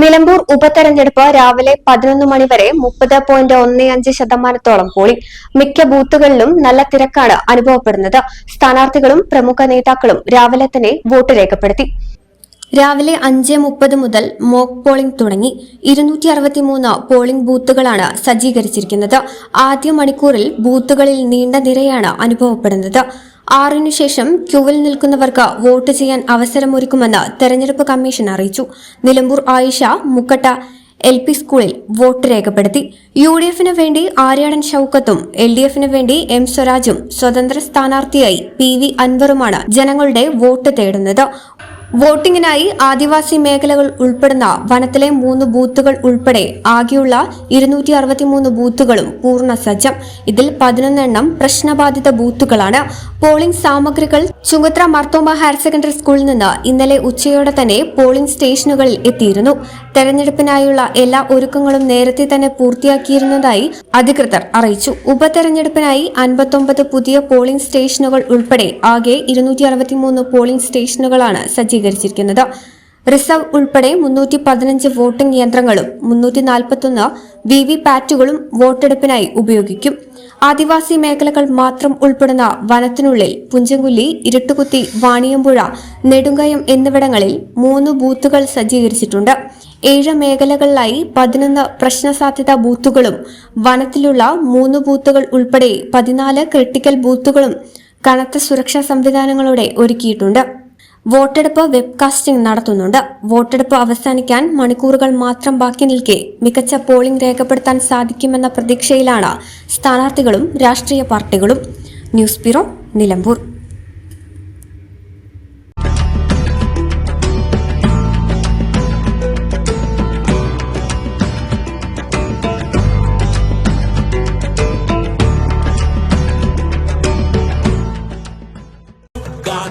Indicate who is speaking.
Speaker 1: നിലമ്പൂർ ഉപതെരഞ്ഞെടുപ്പ് രാവിലെ പതിനൊന്ന് മണിവരെ മുപ്പത് പോയിന്റ് ഒന്ന് അഞ്ച് ശതമാനത്തോളം പോളിംഗ് മിക്ക ബൂത്തുകളിലും നല്ല തിരക്കാണ് അനുഭവപ്പെടുന്നത്. സ്ഥാനാർത്ഥികളും പ്രമുഖ നേതാക്കളും രാവിലെ തന്നെ വോട്ട് രേഖപ്പെടുത്തി. രാവിലെ അഞ്ച് മുപ്പത് മുതൽ മോക്ക് പോളിംഗ് തുടങ്ങി. ഇരുന്നൂറ്റി അറുപത്തിമൂന്ന് പോളിംഗ് ബൂത്തുകളാണ് സജ്ജീകരിച്ചിരിക്കുന്നത്. ആദ്യ മണിക്കൂറിൽ ബൂത്തുകളിൽ നീണ്ട നിരയാണ് അനുഭവപ്പെടുന്നത്. ആറിനു ശേഷം ക്യൂവിൽ നിൽക്കുന്നവർക്ക് വോട്ട് ചെയ്യാൻ അവസരമൊരുക്കുമെന്ന് തെരഞ്ഞെടുപ്പ് കമ്മീഷൻ അറിയിച്ചു. നിലമ്പൂർ ആയിഷ മുക്കട്ട എൽ പി സ്കൂളിൽ വോട്ട് രേഖപ്പെടുത്തി. യു ഡി എഫിന് വേണ്ടി ആര്യാടൻ ഷൌക്കത്തും എൽ ഡി എഫിന് വേണ്ടി എം സ്വരാജും സ്വതന്ത്ര സ്ഥാനാർത്ഥിയായി പി വി അൻവറുമാണ് ജനങ്ങളുടെ വോട്ട് തേടുന്നത്. വോട്ടിംഗിനായി ആദിവാസി മേഖലകൾ ഉൾപ്പെടുന്ന വനത്തിലെ മൂന്ന് ബൂത്തുകൾ ഉൾപ്പെടെ ആകെയുള്ള ഇരുന്നൂറ്റി അറുപത്തിമൂന്ന് ബൂത്തുകളും പൂർണ സജ്ജം. ഇതിൽ പതിനൊന്നെണ്ണം പ്രശ്നബാധിത ബൂത്തുകളാണ്. പോളിംഗ് സാമഗ്രികൾ ചുങ്കത്ര മർത്തോമ ഹയർ സെക്കൻഡറി സ്കൂളിൽ നിന്ന് ഇന്നലെ ഉച്ചയോടെ തന്നെ പോളിംഗ് സ്റ്റേഷനുകളിൽ എത്തിയിരുന്നു. തെരഞ്ഞെടുപ്പിനായുള്ള എല്ലാ ഒരുക്കങ്ങളും നേരത്തെ തന്നെ പൂർത്തിയാക്കിയിരുന്നതായി അധികൃതർ അറിയിച്ചു. ഉപതെരഞ്ഞെടുപ്പിനായി അൻപത്തൊമ്പത് പുതിയ പോളിംഗ് സ്റ്റേഷനുകൾ ഉൾപ്പെടെ ആകെ ഇരുന്നൂറ്റി പോളിംഗ് സ്റ്റേഷനുകളാണ് സജ്ജീകരിച്ചിരിക്കുന്നത് റിസർവ് ഉൾപ്പെടെ മുന്നൂറ്റി പതിനഞ്ച് വോട്ടിംഗ് യന്ത്രങ്ങളും മുന്നൂറ്റി നാൽപ്പത്തൊന്ന് വി വി പാറ്റുകളും വോട്ടെടുപ്പിനായി ഉപയോഗിക്കും. ആദിവാസി മേഖലകൾ മാത്രം ഉൾപ്പെടുന്ന വനത്തിനുള്ളിൽ പുഞ്ചങ്കുല്ലി ഇരുട്ടുകുത്തി വാണിയമ്പുഴ നെടുങ്കയം എന്നിവിടങ്ങളിൽ മൂന്ന് ബൂത്തുകൾ സജ്ജീകരിച്ചിട്ടുണ്ട്. ഏഴ് മേഖലകളിലായി പതിനൊന്ന് പ്രശ്നസാധ്യത ബൂത്തുകളും വനത്തിലുള്ള മൂന്ന് ബൂത്തുകൾ ഉൾപ്പെടെ പതിനാല് ക്രിട്ടിക്കൽ ബൂത്തുകളും കനത്ത സുരക്ഷാ സംവിധാനങ്ങളോടെ ഒരുക്കിയിട്ടുണ്ട്. വോട്ടെടുപ്പ് വെബ്കാസ്റ്റിംഗ് നടത്തുന്നുണ്ട്. വോട്ടെടുപ്പ് അവസാനിക്കാൻ മണിക്കൂറുകൾ മാത്രം ബാക്കി നിൽക്കെ മികച്ച പോളിംഗ് രേഖപ്പെടുത്താൻ സാധിക്കുമെന്ന പ്രതീക്ഷയിലാണ് സ്ഥാനാർത്ഥികളും രാഷ്ട്രീയ പാർട്ടികളും. News bureau Nilambur.